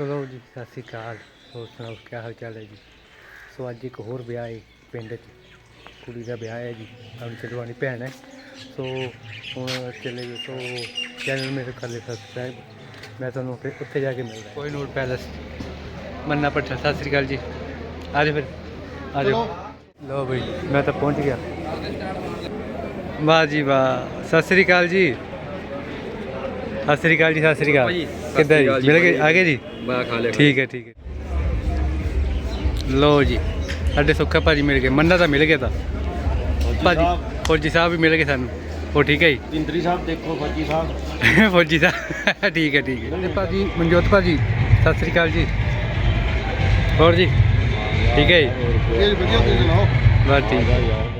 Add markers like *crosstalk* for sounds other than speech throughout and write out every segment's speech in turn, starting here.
ਚਲੋ ਜੀ ਸਤਿ ਸ਼੍ਰੀ ਅਕਾਲ। ਹੋਰ ਸੁਣਾਓ ਕੀ ਹਾਲ ਚਾਲ ਹੈ ਜੀ? ਸੋ ਅੱਜ ਇੱਕ ਹੋਰ ਵਿਆਹ ਹੈ ਪਿੰਡ 'ਚ। ਕੁੜੀ ਦਾ ਵਿਆਹ ਹੈ ਜੀ ਆਪਣੀ ਚਲਵਾਨੀ ਭੈਣ ਹੈ। ਸੋ ਹੁਣ ਚੱਲੇ ਗਏ ਸੋ ਚੈਨਲ ਮੇਰੇ ਕਰ ਲਿਆ ਸਬਸਕ੍ਰਾਈਬ ਮੈਂ ਤੁਹਾਨੂੰ ਉੱਥੇ ਉੱਥੇ ਜਾ ਕੇ ਮਿਲਦਾ ਕੋਈ ਨੂਰ ਪੈਲਸ ਮੰਨਾ ਪੱਠਾ ਸਤਿ ਸ਼੍ਰੀ ਅਕਾਲ ਜੀ। ਆ ਜਾਓ ਫਿਰ ਆ ਜਾਓ। ਲੋ ਬਈ ਮੈਂ ਤਾਂ ਪਹੁੰਚ ਗਿਆ। ਵਾਹ ਜੀ ਵਾਹ। ਸਤਿ ਸ਼੍ਰੀ ਅਕਾਲ ਜੀ। ਸਤਿ ਸ਼੍ਰੀ ਅਕਾਲ ਜੀ ਸਤਿ ਸ਼੍ਰੀ ਅਕਾਲ। ਕਿੱਦਾਂ ਜੀ? ਮਿਲ ਗਏ। ਆ ਗਏ ਜੀ? ਮੈਂ ਖਾ ਲਿਆ ਠੀਕ ਹੈ ਠੀਕ ਹੈ। ਲੋ ਜੀ ਸਾਡੇ ਸੁੱਖਾ ਭਾਜੀ ਮਿਲ ਗਏ। ਮੰਨਾ ਤਾਂ ਮਿਲ ਗਿਆ ਤਾਂ। ਭਾਜੀ ਫੌਜੀ ਸਾਹਿਬ ਵੀ ਮਿਲ ਗਏ ਸਾਨੂੰ। ਉਹ ਠੀਕ ਹੈ ਜੀ? ਇੰਦਰੀ ਸਾਹਿਬ ਦੇਖੋ ਫੌਜੀ ਸਾਹਿਬ। *laughs* ਫੌਜੀ ਸਾਹਿਬ *laughs* ਠੀਕ ਹੈ ਠੀਕ ਹੈ। ਭਾਜੀ ਮਨਜੋਤ ਭਾਜੀ ਸਤਿ ਸ੍ਰੀ ਅਕਾਲ ਜੀ। ਹੋਰ ਜੀ? ਠੀਕ ਹੈ ਜੀ। ਵਧੀਆ ਤੁਸੀਂ ਸੁਣਾਓ। ਬਸ ਠੀਕ। ਹੈ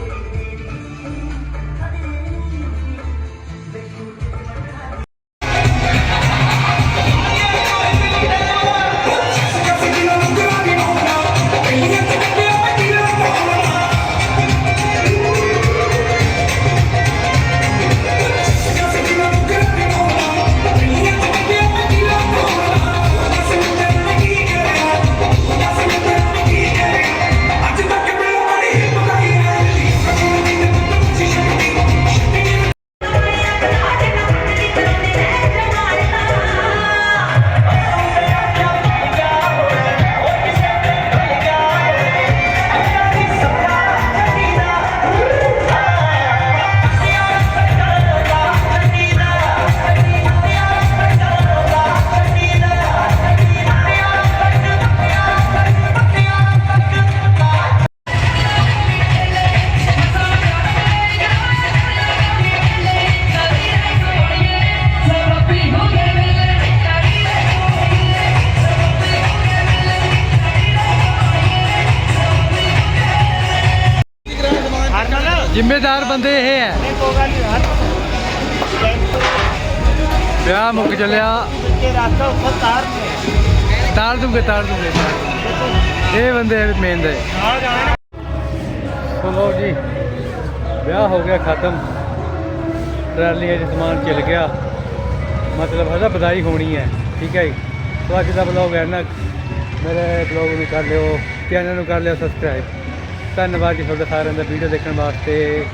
ਜ਼ਿੰਮੇਦਾਰ ਬੰਦੇ ਇਹ ਹੈ। ਵਿਆਹ ਮੁੱਕ ਚੱਲਿਆ। ਤਾਰ ਦੂੰਗੇ ਤਾਰ ਦੂੰਗੇ। ਇਹ ਬੰਦੇ ਮੇਨ ਦੇ। ਸੁਣੋ ਜੀ, ਵਿਆਹ ਹੋ ਗਿਆ, ਖਤਮ। ਟਰਾਲੀਆਂ 'ਚ ਸਮਾਨ ਚਲ ਗਿਆ। ਮਤਲਬ ਇਹਦਾ ਵਧਾਈ ਹੋਣੀ ਹੈ। ਠੀਕ ਹੈ ਜੀ? ਸੋ ਅੱਜ ਦਾ ਬਲੌਗ ਹੈ ਨਾ ਮੇਰੇ ਬਲੌਗ ਨੂੰ ਕਰ ਲਿਓ ਚੈਨਲ ਨੂੰ ਕਰ ਲਿਓ ਸਬਸਕ੍ਰਾਈਬ ਧੰਨਵਾਦ ਜੀ ਤੁਹਾਡਾ ਸਾਰਿਆਂ ਦਾ ਵੀਡੀਓ ਦੇਖਣ ਵਾਸਤੇ।